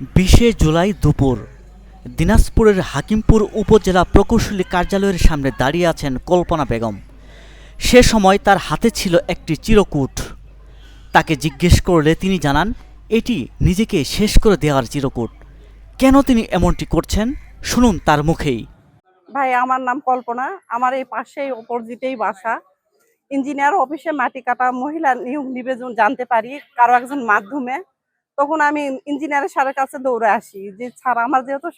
বিশে জুলাই দুপুর, দিনাজপুরের হাকিমপুর উপজেলা প্রকৌশলী কার্যালয়ের সামনে দাঁড়িয়ে আছেন কল্পনা বেগম। সে সময় তার হাতে ছিল একটি চিরকুট। তাকে জিজ্ঞেস করলে তিনি জানান, এটি নিজেকে শেষ করে দেওয়ার চিরকুট। কেন তিনি এমনটি করছেন? শুনুন তার মুখেই। ভাই, আমার নাম কল্পনা। আমার এই পাশেই অপোজিটেই বাসা। ইঞ্জিনিয়ার অফিসে মাটি কাটা মহিলা নিয়োগ নিবেদন জানতে পারি, কারও একজন মাধ্যমে। তখন আমি ইঞ্জিনিয়ারের স্যারের কাছে দৌড়ে আসি যে স্যার আমার যেহেতু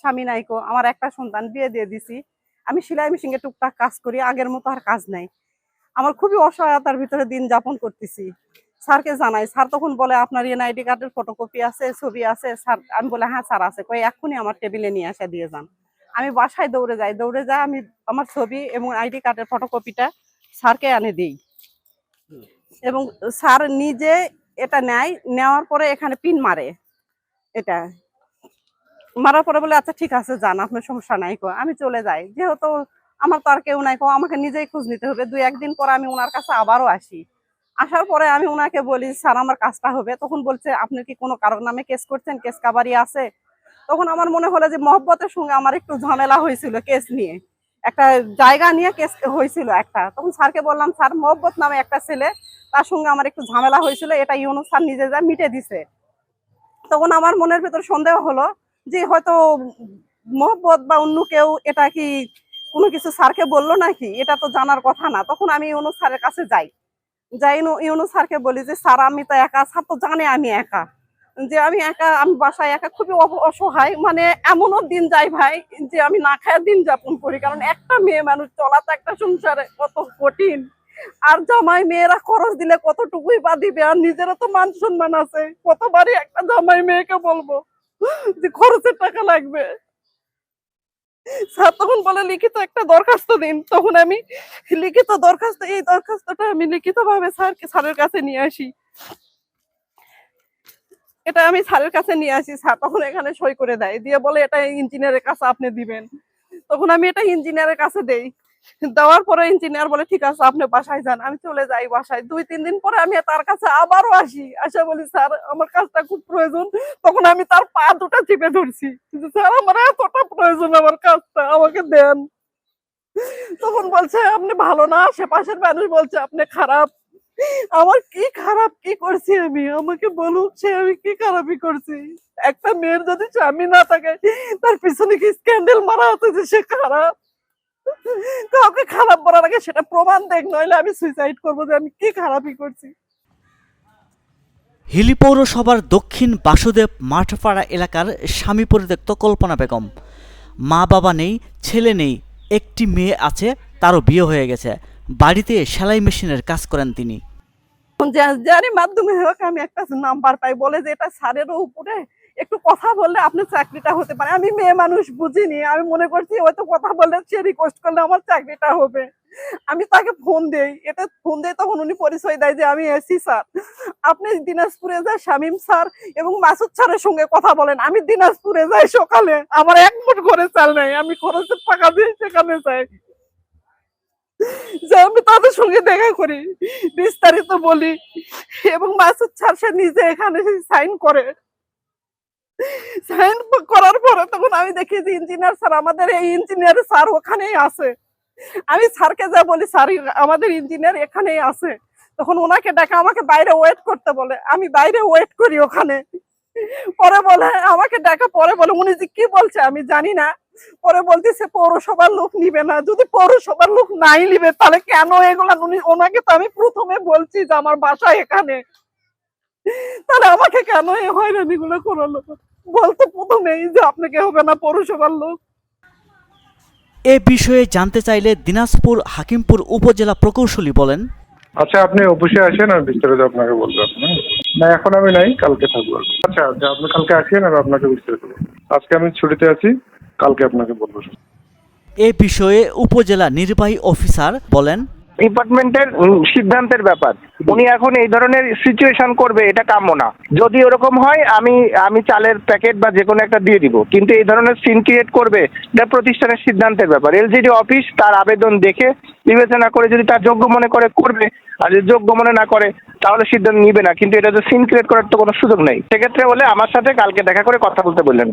স্বামী নাইকো আমার একটা সন্তান বিয়ে দিয়ে দিছি। আমি সেলাই মেশিনে টুকটাক কাজ করি আগের মতো আর কাজ নাই। আমার খুবই অসহায়তার ভিতরে দিন যাপন করতেছি। স্যারকে জানাই। স্যার তখন বলে আপনার এনআইডি কার্ডের ফটোকপি আছে ছবি আছে। স্যার আমি বলে হ্যাঁ স্যার আছে। কই এক্ষুনি আমার টেবিলে নিয়ে আসা দিয়ে যান। আমি বাসায় দৌড়ে যাই। দৌড়ে যাই আমি আমার ছবি এবং আইডি কার্ডের ফটোকপিটা স্যারকে এনে দিই। এবং স্যার নিজে এটা নেয়, নেওয়ার পরে এখানে পিন মারে। এটা। মারার পরে বলে আচ্ছা ঠিক আছে, যান, আপনার সমস্যা নাই, কো। আমি চলে যাই। যেহেতু আমার তো আর কেউ নাই, কো, আমাকে নিজেই খোঁজ নিতে হবে। দুই, একদিন পরে আমি ওনার কাছে আবারও আসি। আসার পরে আমি ওনাকে বলি, স্যার, আমার কাজটা হবে। তখন বলছে, আপনি কি কোনো কারোর নামে কেস করছেন? কেস কাবারি আছে? তখন আমার মনে হলো যে, মহব্বতের সঙ্গে আমার একটু ঝামেলা হয়েছিল কেস নিয়ে। একটা জায়গা নিয়ে কেস হয়েছিল একটা। তখন স্যারকে বললাম, স্যার, মহব্বত নামে একটা ছেলে তার সঙ্গে আমার একটু ঝামেলা হয়েছিল, এটা ইউনু স্যার নিজে যা মিটে দিছে। তখন আমার মনের ভেতর সন্দেহ হলো যে হয়তো মহব্বত বা অন্য কেউ এটা কি কোনো কিছু স্যারকে বলল নাকি? এটা তো জানার কথা না। তখন আমি ইউনু স্যারের কাছে যাই। যাই ইউনু- স্যারকে বলি যে, স্যার, আমি তো একা, স্যার তো জানে আমি একা। যে আমি একা, আমি বাসায় একা, খুবই অসহায়। মানে এমনও দিন যাই ভাই যে আমি না খায় দিন যাপন করি। কারণ একটা মেয়ে মানুষ চলা তো একটা সংসারে কত কঠিন। আর জামাই মেয়েরা খরচ দিলে কতটুকুই বা দিবে? আর নিজেরও তো মান সম্মান আছে। কতবারই একটা জামাই মেয়েকে বলব যে খরচের টাকা লাগবে। স্যার তখন বলে, লিখিত একটা দরখাস্ত দিন। তখন আমি লিখিত দরখাস্ত, এই দরখাস্তটা আমি লিখিত ভাবে স্যারকে, স্যারের কাছে নিয়ে আসি। এটা আমি স্যারের কাছে নিয়ে আসি। স্যার তখন এখানে সই করে দেয়। দিয়ে বলে, এটা ইঞ্জিনিয়ারের কাছে আপনি দিবেন। তখন আমি এটা ইঞ্জিনিয়ারের কাছে দেই। দেওয়ার পরে ইঞ্জিনিয়ার বলে, ঠিক আছে, আপনি বাসায় যান, আমি চলে যাই বাসায়। দুই, তিন দিন পরে আমি তার কাছে আবারও আসি। আসা বলি, স্যার, আমার কাজটা খুব প্রয়োজন। তখন আমি তার পা দুটো চিপে ধরছি। স্যার, আমার এতটা প্রয়োজন, আমার কাজটা, আমাকে দেন। তখন বলছে, আপনি ভালো না, আশেপাশের মানুষ বলছে, আপনি খারাপ। আমার কি খারাপ, কি করছি আমি? আমাকে বলুক সে আমি কি খারাপই করছি। একটা মেয়ের যদি স্বামী না থাকে, তার পিছনে কি স্ক্যান্ডেল মারা যে সে খারাপ? কাউকে খারাপ বলার আগে সেটা প্রমাণ দেখ নইলে আমি সুইসাইড করব যে আমি কি খারাপই করছি। হিলি পৌরসভার দক্ষিণ বাসুদেব মাঠপাড়া এলাকার স্বামী পরিত্যক্ত কল্পনা বেগম। মা বাবা নেই ছেলে নেই একটি মেয়ে আছে তারও বিয়ে হয়ে গেছে। বাড়িতে সেলাই মেশিনের কাজ করেন তিনি। যারই মাধ্যমে হোক আমি একটা নাম্বার পাই বলে যে এটা স্যারেরও উপরে একটু কথা বললে আপনার চাকরিটা হতে পারে। আমি মেয়ে মানুষ বুঝিনি। আমি মনে করছি হয়তো কথা বললে সে রিকোয়েস্ট করলে আমার চাকরিটা হবে। আমি তাকে ফোন দেই। এটা ফোন দেই তখন উনি পরিচয় দেয় যে আমি এসি, স্যার। আপনি দিনাজপুরে যায় শামীম স্যার এবং মাসুদ স্যারের সঙ্গে কথা বলেন। আমি দিনাজপুরে যাই সকালে। আমার এক মুঠ ঘরে চাল নাই। আমি খরচের টাকা দিয়ে সেখানে যাই। যে আমি তাদের সঙ্গে দেখা করি। বিস্তারিত বলি। এবং মাসুদ স্যার সে নিজে এখানে সাইন করে। সাইন করার পরে তখন আমি দেখি যে ইঞ্জিনিয়ার স্যার আমাদের এই ইঞ্জিনিয়ার স্যার ওখানেই আছে। আমি স্যারকে যা বলি, স্যার আমাদের ইঞ্জিনিয়ার এখানেই আছে। তখন ওনাকে ডাকে, আমাকে বাইরে ওয়েট করতে বলে। আমি বাইরে ওয়েট করি ওখানে। পরে বলে, আমাকে ডাকা। পরে বলে, উনি যে কি বলছে আমি জানি না। পরে বলতেছে, পৌরসভার লোক নিবে না। যদি পৌরসভার লোক নাই নিবে, তাহলে কেন এগুলা? উনি, ওনাকে তো আমি প্রথমে বলছি যে, আমার বাসা এখানে। তাহলে আমাকে কেন এই হয়রানিগুলো করালো? বলতো প্রথমেই যে আপনাকে হবে না পৌরসভার লোক। এ বিষয়ে জানতে চাইলে দিনাজপুর হাকিমপুর উপজেলা প্রকৌশলী বলেন আচ্ছা আপনি অফিসে আসেন আর বিস্তারিত আপনাকে বলব না এখন আমি নাই কালকে থাকব আচ্ছা আচ্ছা আপনি কালকে আসেন আর আপনাকে বিস্তারিত আজকে আমি ছুটিতে আছি কালকে আপনাকে বলব। এ বিষয়ে উপজেলা নির্বাহী অফিসার বলেন ডিপার্টমেন্টের সিদ্ধান্তের ব্যাপার। উনি এখন এই ধরনের সিচুয়েশন করবে, এটা কাম্য না। যদি ওরকম হয়, আমি আমি চালের প্যাকেট বা যে কোনো একটা দিয়ে দিব। কিন্তু এই ধরনের সিন ক্রিয়েট করবে, এটা প্রতিষ্ঠানের সিদ্ধান্তের ব্যাপার। এলজিডি অফিস তার আবেদন দেখে, বিবেচনা করে যদি তার যোগ্য মনে করে, করবে। আর যদি যোগ্য মনে না করে, তাহলে সিদ্ধান্ত নিবে না। কিন্তু এটা যে সিন ক্রিয়েট করার তো কোনো সুযোগ নেই। সেক্ষেত্রে বলে আমার সাথে কালকে দেখা করে কথা বলতে বললেন।